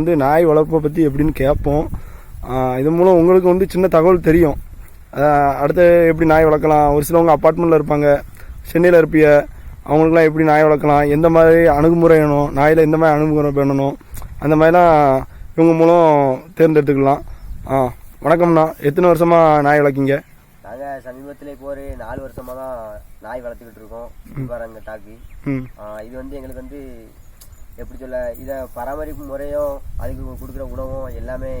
வந்து நாய் வளர்ப்பை பற்றி எப்படின்னு கேட்போம். இது மூலம் உங்களுக்கு வந்து சின்ன தகவல் தெரியும். அடுத்து எப்படி நாய் வளர்க்கலாம்? ஒரு சிலவங்க அப்பார்ட்மெண்ட்டில் இருப்பாங்க. சென்னையில் இருப்பிய அவங்களுக்குலாம் எப்படி நாய் வளர்க்கலாம்? எந்த மாதிரி அணுகுமுறை வேணும்? நாயில் எந்த மாதிரி அணுகுமுறை பண்ணணும் அந்த மாதிரிலாம் இவங்க மூலம் தேர்ந்தெடுத்துக்கலாம். ஆ வணக்கம்ண்ணா. எத்தனை வருஷமாக நாய் வளர்க்கீங்க? நாங்க சமீபத்துல இப்போ ஒரு நாலு வருஷமா தான் நாய் வளர்த்துக்கிட்டு இருக்கோம். பாருங்க டாக்கி இது வந்து எங்களுக்கு வந்து எப்படி சொல்ல இதை பராமரிப்பு முறையும் அதுக்கு கொடுக்குற உணவும் எல்லாமே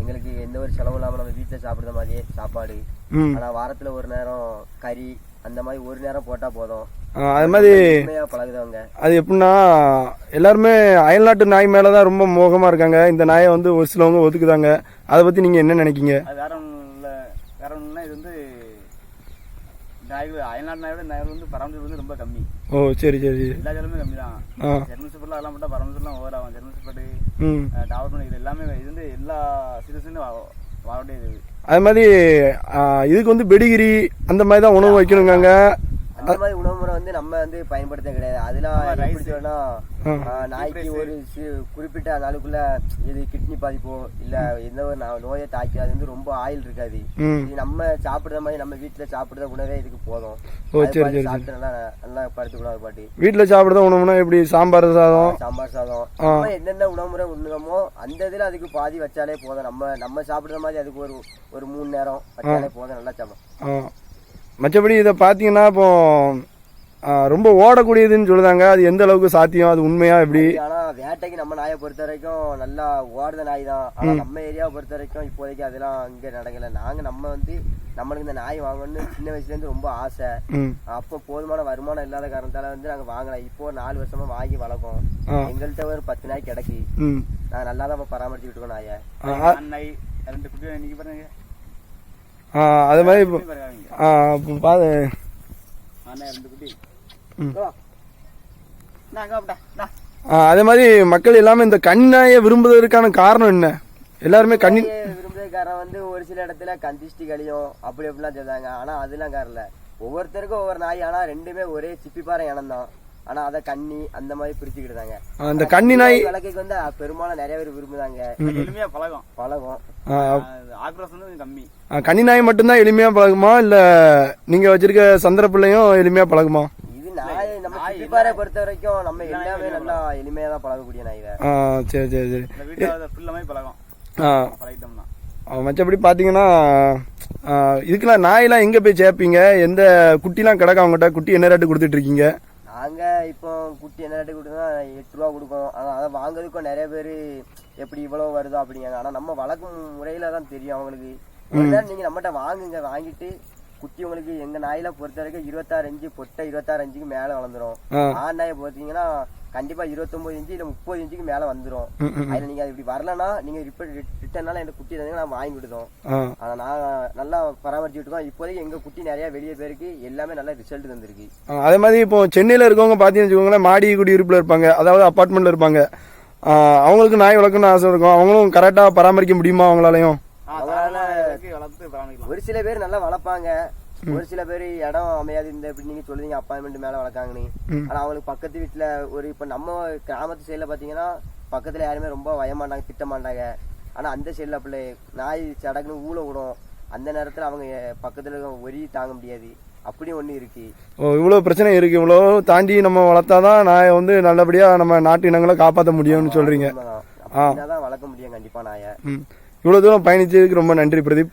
எங்களுக்கு எந்த ஒரு செலவும் இல்லாமல் நம்ம வீட்டில் சாப்பிடுற மாதிரியே சாப்பாடு. ஆனால் வாரத்தில் ஒரு நேரம் கறி அந்த மாதிரி ஒரு நேரம் போட்டால் போதும். அது மாதிரி அது எப்படின்னா எல்லாருமே அயல்நாட்டு நாய் மேலே தான் ரொம்ப மோகமாக இருக்காங்க. இந்த நாயை வந்து ஒரு சிலவங்க ஒதுக்குதாங்க. அதை பற்றி நீங்கள் என்ன நினைக்கிங்க அது வேற ஒன்றும் இல்லை வேற ஒன்றும்னா இது வந்து நாய்கள் அயல்நாட்டு நாயோட நாய்கள் வந்து பராமரிப்பு வந்து ரொம்ப கம்மி. ஓ சரி சரி எல்லா ஜலமே கம்மி தான் ஜெர்மன் சூப்பர்லாம் அதெல்லாம் போட்டால் பராமரிப்புலாம் ஓவர் ஆகும் ஜெர்மன் சூப்பர் டாவர் இது எல்லாமே இது வந்து எல்லா சிட்டிசனும் வாழக்கூடிய இது. அது மாதிரி இதுக்கு வந்து பெடிகிரி அந்த மாதிரி தான் உணவு வைக்கணுங்காங்க. அந்த மாதிரி வந்து நம்ம வந்து பயன்படுத்த கிடையாது. அதெல்லாம் எப்படி நாய்க்கு ஒரு குறிப்பிட்ட நாளுக்குள்ள இது கிட்னி பாதிப்போ இல்ல எந்த ஒரு நோயை தாக்கி அது வந்து ரொம்ப ஆயில் இருக்காது. இது நம்ம சாப்பிடுற மாதிரி நம்ம வீட்டுல சாப்பிடுற உணவே இதுக்கு போதும். ஓ, அது சரி, பாட்டு சரி, சாப்பிட்டு நல்லா நல்லா படுத்துக்கணும் அது பாட்டி. வீட்டில் சாப்பிட்றத உணவுனா எப்படி? சாம்பார் சாதம்? சாம்பார் சாதம். என்னென்ன உணவுமுறை உண்ணுமோ அந்த இதுல அதுக்கு பாதி வச்சாலே போதும். நம்ம நம்ம சாப்பிடுற மாதிரி அதுக்கு ஒரு ஒரு மூணு நேரம் வச்சாலே போதும். நல்லா சாப்பிடும். மற்றபடி இதை பார்த்தீங்கன்னா இப்போ ரொம்ப ஓடக்கூடியதுன்னு சொல்லுதாங்க. அது எந்த அளவுக்கு சாத்தியம்? அது உண்மையா? எப்படி? ஆனா வேட்டைக்கு நம்ம நாயை பொறுத்த வரைக்கும் நல்லா ஓடுற நாய் தான். ஆனா நம்ம ஏரியாவை பொறுத்த வரைக்கும் இப்போதைக்கு அதெல்லாம் இங்க நடக்கல. நாங்க நம்ம வந்து நம்மளுக்கு இந்த நாய் வாங்கணும்னு சின்ன வயசுல இருந்து ரொம்ப ஆசை. அப்போ போதுமான வருமானம் இல்லாத காரணத்தால வந்து நாங்க வாங்கலாம் இப்போ நாலு வருஷமா வாங்கி வளர்க்கோம். எங்கள்கிட்ட ஒரு பத்து நாய் கிடக்கு. நாங்க நல்லா தான் பராமரிச்சுக்கிட்டு இருக்கோம் நாயை. நாய் ரெண்டு குட்டி இன்னைக்கு பாருங்க. ஆ, அது மாதிரி இப்போ பாது ரெண்டு குட்டி. அதே மாதிரி மக்கள் எல்லாமே இந்த கண்ணாயை விரும்புவதற்கான காரணம் என்ன? எல்லாருமே கண்ணி விரும்புறதுக்காரன் வந்து ஒரு சில இடத்துல கந்திஷ்டி கழியும் அப்படி அப்படிலாம் சொல்றாங்க ஆனா அதெல்லாம் காரல ஒவ்வொருத்தருக்கும் ஒவ்வொரு நாய் ஆனா ரெண்டுமே ஒரே சிப்பிப்பாறை இனம் தான் ஆனா அதை கண்ணி அந்த மாதிரி பிரிச்சுக்கிட்டாங்க இந்த கன்னி நாய் விளக்குக்கு வந்து பெரும்பாலும் நிறைய பேர் விரும்புதாங்க. எளிமையா பழகும். பழகம். ஆ, அது ஆக்ரோஷம் வந்து கொஞ்சம் கம்மி. கன்னி நாய் மட்டும்தான் எளிமையா பழகுமா? இல்ல நீங்க வச்சிருக்க சந்திர பிள்ளையும் எளிமையா பழகுமா? நாய் நம்ம பொறுத்த வரைக்கும் நம்ம எல்லாமே நல்லா எளிமையா தான் பழகக்கூடிய நாய் தான் ஆ சரி சரி சரி. வீட்டில் மாதிரி பழகும். ஆ. பழகிட்டோம்னா. ஆ, மற்றபடி பார்த்தீங்கன்னா இதுக்கெல்லாம் நாயெல்லாம் எங்கே போய் சேர்ப்பீங்க? எந்த குட்டிலாம் கிடக்க அவங்ககிட்ட? குட்டி என்ன ரேட்டு கொடுத்துட்டு இருக்கீங்க? நாங்க இப்போ குட்டி என்ன ரேட்டு கொடுத்தா எட்டு ரூபா கொடுக்கோம். ஆனா அதை வாங்குறதுக்கும் நிறைய பேர் எப்படி இவ்வளவு வருதோ அப்படிங்காங்க ஆனா நம்ம வளர்க்கும் முறையில தான் தெரியும் அவங்களுக்கு. ஒரு நேரம் நீங்க நம்மகிட்ட வாங்குங்க வாங்கிட்டு குட்டி உங்களுக்கு எங்க நாயில பொறுத்த வரைக்கும் இருபத்தாறு இன்ச்சு பொட்டை இருபத்தாறு இன்ச்சுக்கு மேல வளர்ந்துரும். ஆண் நாயை பார்த்தீங்கன்னா கண்டிப்பா இருபத்தொன்பது இன்ச்சு இல்ல முப்பது இன்ச்சுக்கு மேல வந்துரும். அதுல நீங்க அது இப்படி வரலன்னா நீங்க ரிட்டர்னால எங்க குட்டி தந்தீங்கன்னா நான் வாங்கி கொடுத்தோம் ஆ. ஆனா நான் நல்லா பராமரிச்சுட்டு இருக்கோம் இப்போதைக்கு எங்க குட்டி நிறைய வெளியே பேருக்கு எல்லாமே நல்ல ரிசல்ட் தந்திருக்கு. அதே மாதிரி இப்போ சென்னையில் இருக்கவங்க பார்த்தீங்கன்னு வச்சுக்கோங்களேன் மாடி குடியிருப்பில் இருப்பாங்க. அதாவது அப்பார்ட்மெண்ட்டில் இருப்பாங்க. அவங்களுக்கு நாய் வளர்க்கணும்னு ஆசை இருக்கும். அவங்களும் கரெக்டாக பராமரிக்க முடியுமா அவங்களாலையும்? ஆ, ஒரு சில பேர் நல்லா வளர்ப்பாங்க. ஒரு சில பேர் இடம் அமையாது இந்த இப்படி நீங்க சொல்லுவீங்க அப்பாயின்மெண்ட் மேல வளர்க்காங்கன்னு. ஆனா அவங்களுக்கு பக்கத்து வீட்டுல ஒரு இப்ப நம்ம கிராமத்து சைடுல பாத்தீங்கன்னா பக்கத்துல யாருமே ரொம்ப வய மாட்டாங்க திட்ட மாட்டாங்க ஆனா அந்த சைடுல அப்படி நாய் சடக்குன்னு ஊழ விடும். அந்த நேரத்துல அவங்க பக்கத்துல இருக்க ஒரி தாங்க முடியாது. அப்படி ஒண்ணு இருக்கு. ஓ இவ்வளோ பிரச்சனை இருக்குது இவ்வளோ தாண்டி நம்ம வளர்த்தாதான் நாயை வந்து நல்லபடியாக நம்ம நாட்டு இனங்களை காப்பாற்ற முடியும்னு. அப்படின்னா தான் வளர்க்க முடியும் கண்டிப்பா நாயை. இவ்வளோ தூரம் பயணிச்சதுக்கு ரொம்ப நன்றி பிரதீப்.